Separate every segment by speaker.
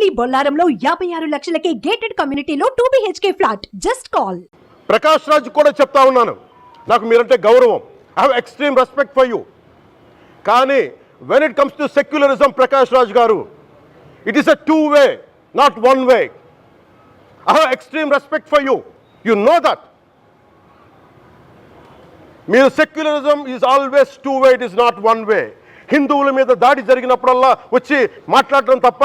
Speaker 1: ఉండవల్లి బొల్లారంలో యాభై ఆరు లక్షలకే గేటెడ్ కమ్యూనిటీలో two BHK flat just call
Speaker 2: Prakash Raj కూడా చెప్తా ఉన్నాను. నాకు మీరంటే గౌరవం. I have extreme respect for you కానీ when it comes to secularism Prakash Raj garu it is a two way not one way I have extreme respect for you you know that మీరు secularism is always two way it is not one way హిందువుల మీద దాడి జరిగినప్పుడల్లా వచ్చి మాట్లాడటం తప్ప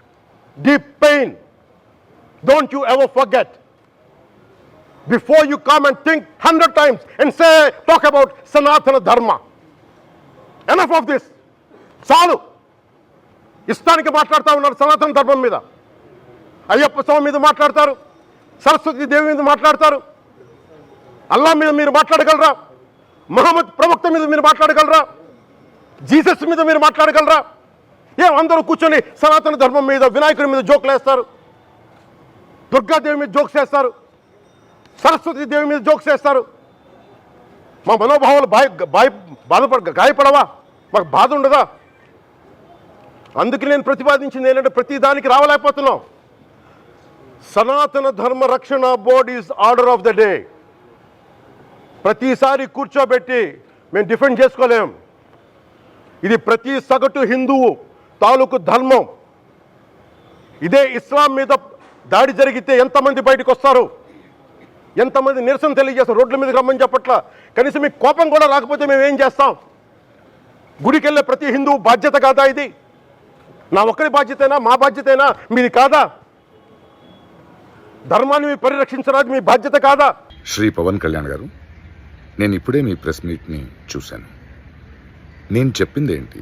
Speaker 2: deep pain. Don't you ever forget. Before you come and think hundred times and say, talk about Sanatana Dharma. Enough of this. చాలు ఇష్టానికి మాట్లాడుతూ ఉన్నారు సనాతన ధర్మం మీద అయ్యప్ప స్వామి మీద మాట్లాడతారు సరస్వతి దేవి మీద మాట్లాడతారు అల్లా మీద మీరు మాట్లాడగలరా మహమ్మద్ ప్రవక్త మీద మీరు మాట్లాడగలరా జీసస్ మీద మీరు మాట్లాడగలరా ఏం అందరూ కూర్చొని సనాతన ధర్మం మీద వినాయకుడి మీద జోకులు వేస్తారు? దుర్గాదేవి మీద జోక్స్ వేస్తారు? సరస్వతి దేవి మీద జోక్స్ వేస్తారు? మా మనోభావాలు బాయ్ బాయ్ బాధపడ గాయపడవా? మాకు బాధ ఉండదా? అందుకే నేను ప్రతిపాదించింది ఏంటంటే ప్రతి దానికి రావలేకపోతున్నాం. Sanatana Dharma Rakshana board is order of the day. ప్రతిసారి కూర్చోబెట్టి మేము డిఫెండ్ చేసుకోలేం. ఇది ప్రతి సగటు హిందువు తాలూకు ధర్మం. ఇదే ఇస్లాం మీద దాడి జరిగితే ఎంతమంది బయటకు వస్తారు ఎంతమంది నిరసన తెలియజేస్తారు? రోడ్ల మీదకి రమ్మని చెప్పట్ల? కనీసం మీకు కోపం కూడా రాకపోతే మేము ఏం చేస్తాం? గుడికి వెళ్ళే ప్రతి హిందువు బాధ్యత కాదా ఇది? నా ఒక్కరి బాధ్యతేనా? మా బాధ్యతేనా? మీది కాదా? ధర్మాన్ని మీ పరిరక్షించడానికి మీ బాధ్యత కాదా?
Speaker 3: శ్రీ పవన్ కళ్యాణ్ గారు నేను ఇప్పుడే మీ ప్రెస్ మీట్ని చూశాను. నేను చెప్పింది ఏంటి